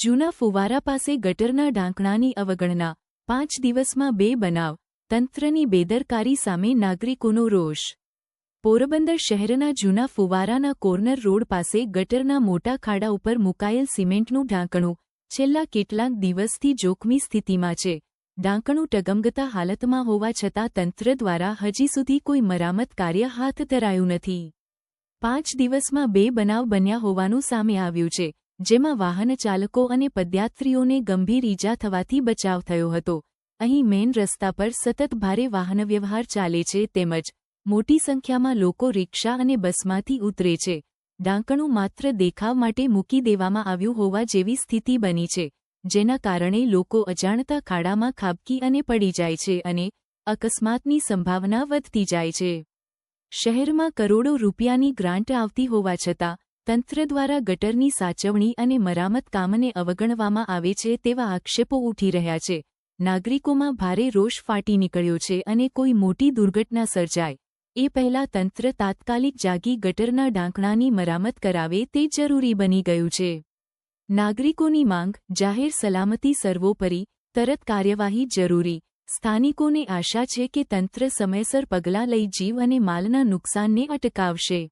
જૂના ફુવારા પાસે ગટરના ઢાંકણાની અવગણના, પાંચ દિવસમાં બે બનાવ, તંત્રની બેદરકારી સામે નાગરિકોનો રોષ. પોરબંદર શહેરના જૂના ફુવારાના કોર્નર રોડ પાસે ગટરના મોટા ખાડા ઉપર મુકાયેલ સિમેન્ટનું ઢાંકણું છેલ્લા કેટલાક દિવસથી જોખમી સ્થિતિમાં છે. ઢાંકણું ટગમગતા હાલતમાં હોવા છતાં તંત્ર દ્વારા હજી સુધી કોઈ મરામત કાર્ય હાથ ધરાયું નથી. પાંચ દિવસમાં બે બનાવ બન્યા હોવાનું સામે આવ્યું છે. જેમાં વાહન ચાલકો અને પદયાત્રીઓને ગંભીર ઈજા થવાથી બચાવ થયો હતો. અહીં મેન રસ્તા પર સતત ભારે વાહનવ્યવહાર ચાલે છે તેમજ મોટી સંખ્યામાં લોકો રિક્ષા અને બસમાંથી ઉતરે છે. ડાંકણું માત્ર દેખાવ માટે મૂકી દેવામાં આવ્યું હોવા જેવી સ્થિતિ બની છે, જેના કારણે લોકો અજાણતા ખાડામાં ખાબકી અને પડી જાય છે અને અકસ્માતની સંભાવના વધતી જાય છે. શહેરમાં કરોડો રૂપિયાની ગ્રાન્ટ આવતી હોવા છતાં તંત્ર દ્વારા ગટરની સાચવણી અને મરામત કામને અવગણવામાં આવે છે તેવા આક્ષેપો ઉઠી રહ્યા છે. નાગરિકોમાં ભારે રોષ ફાટી નીકળ્યો છે અને કોઈ મોટી દુર્ઘટના સર્જાય. એ પહેલા તંત્ર તાત્કાલિક જાગી ગટરના ઢાંકણાની મરામત કરાવે તે જરૂરી બની ગયું છે. નાગરિકોની માંગ, જાહેર સલામતી સર્વોપરી, તરત કાર્યવાહી જરૂરી. સ્થાનિકોને આશા છે કે તંત્ર સમયસર પગલાં લઈ જીવ અને માલના નુકસાનને અટકાવશે.